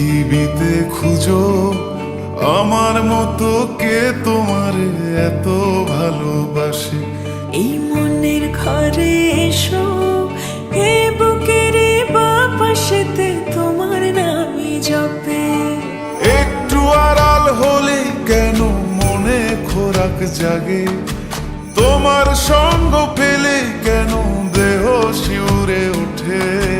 পৃথিবীতে খুঁজো আমার মতো কে তোমার এত ভালোবাসে? এই মনের ঘরে এসো তোমার একটু হলে কেন মনে খোরাক জাগে? তোমার সঙ্গ পেলে কেন দেহ শিউরে ওঠে?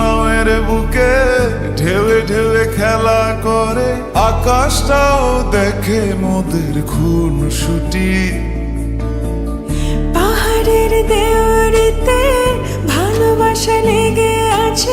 নয়ের বুকে ঢেলে ঢেলে খেলা করে। আকাশটাও দেখে মোদের খুন ছুটি পাহাড়ের দেওয়ারিতে ভালোবাসা লেগে আছে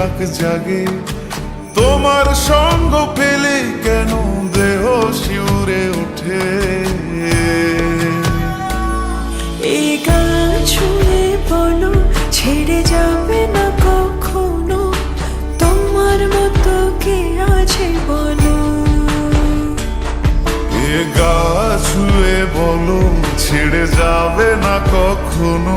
খোরাক জাগে। তোমার সঙ্গ পেলে কেন দেহ শিউরে ওঠে? এই গান ছুঁয়ে বলো ছেড়ে যাবে না কখনো? তোমার মতো কে আছে বলো? এ গা ছুঁয়ে বলো ছেড়ে যাবে না কখনো?